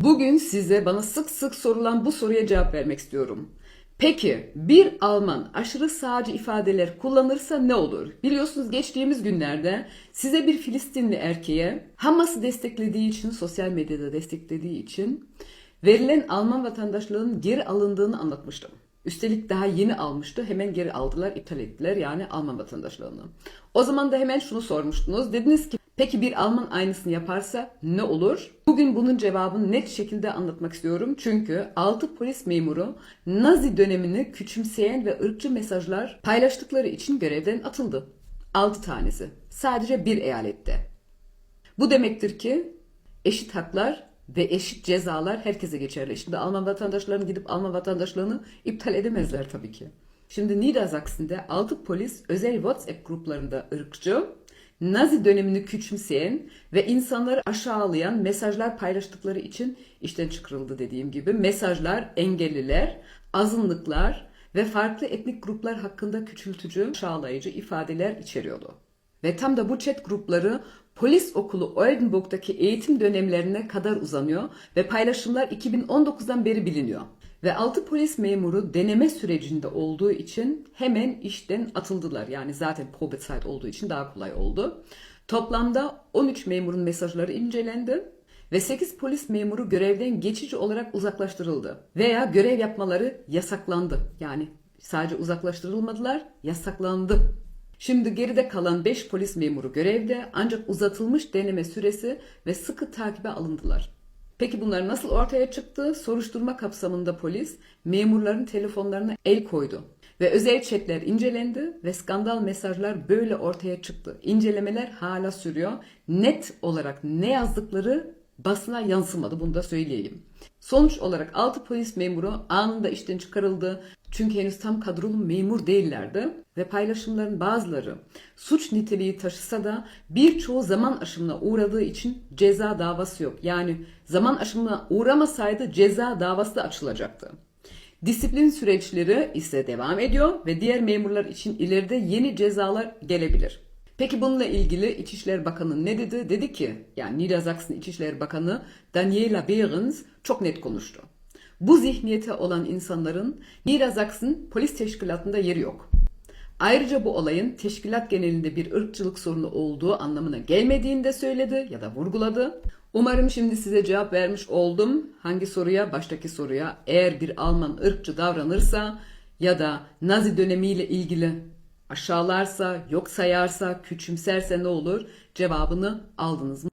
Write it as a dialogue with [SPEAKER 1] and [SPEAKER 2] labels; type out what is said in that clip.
[SPEAKER 1] Bugün size bana sık sık sorulan bu soruya cevap vermek istiyorum. Peki bir Alman aşırı sağcı ifadeler kullanırsa ne olur? Biliyorsunuz geçtiğimiz günlerde size bir Filistinli erkeğe Hamas'ı desteklediği için, sosyal medyada desteklediği için verilen Alman vatandaşlığının geri alındığını anlatmıştım. Üstelik daha yeni almıştı. Hemen geri aldılar, iptal ettiler yani Alman vatandaşlığını. O zaman da hemen şunu sormuştunuz. Dediniz ki peki bir Alman aynısını yaparsa ne olur? Bugün bunun cevabını net şekilde anlatmak istiyorum. Çünkü 6 polis memuru Nazi dönemini küçümseyen ve ırkçı mesajlar paylaştıkları için görevden atıldı. 6 tanesi. Sadece bir eyalette. Bu demektir ki eşit haklar ve eşit cezalar herkese geçerli. Şimdi Alman vatandaşlarının gidip Alman vatandaşlığını iptal edemezler tabii ki. Şimdi Niedersachsen'de 6 polis özel WhatsApp gruplarında ırkçı, Nazi dönemini küçümseyen ve insanları aşağılayan mesajlar paylaştıkları için işten çıkarıldı dediğim gibi. Mesajlar engelliler, azınlıklar ve farklı etnik gruplar hakkında küçültücü, aşağılayıcı ifadeler içeriyordu. Ve tam da bu chat grupları polis okulu Oldenburg'daki eğitim dönemlerine kadar uzanıyor ve paylaşımlar 2019'dan beri biliniyor. Ve 6 polis memuru deneme sürecinde olduğu için hemen işten atıldılar. Yani zaten Probezeit olduğu için daha kolay oldu. Toplamda 13 memurun mesajları incelendi ve 8 polis memuru görevden geçici olarak uzaklaştırıldı veya görev yapmaları yasaklandı. Yani sadece uzaklaştırılmadılar, yasaklandı. Şimdi geride kalan 5 polis memuru görevde ancak uzatılmış deneme süresi ve sıkı takibe alındılar. Peki bunlar nasıl ortaya çıktı? Soruşturma kapsamında polis memurların telefonlarına el koydu ve özel chatler incelendi ve skandal mesajlar böyle ortaya çıktı. İncelemeler hala sürüyor. Net olarak ne yazdıkları basına yansımadı bunu da söyleyeyim. Sonuç olarak 6 polis memuru anında işten çıkarıldı. Çünkü henüz tam kadrolu memur değillerdi ve paylaşımların bazıları suç niteliği taşısa da birçoğu zaman aşımına uğradığı için ceza davası yok. Yani zaman aşımına uğramasaydı ceza davası da açılacaktı. Disiplin süreçleri ise devam ediyor ve diğer memurlar için ileride yeni cezalar gelebilir. Peki bununla ilgili İçişleri Bakanı ne dedi? Dedi ki, yani Niedersachsen İçişleri Bakanı Daniela Behrens çok net konuştu. Bu zihniyete olan insanların Niedersachsen polis teşkilatında yeri yok. Ayrıca bu olayın teşkilat genelinde bir ırkçılık sorunu olduğu anlamına gelmediğini de söyledi ya da vurguladı. Umarım şimdi size cevap vermiş oldum. Hangi soruya? Baştaki soruya. Eğer bir Alman ırkçı davranırsa ya da Nazi dönemiyle ilgili aşağılarsa, yok sayarsa, küçümserse ne olur? Cevabını aldınız mı?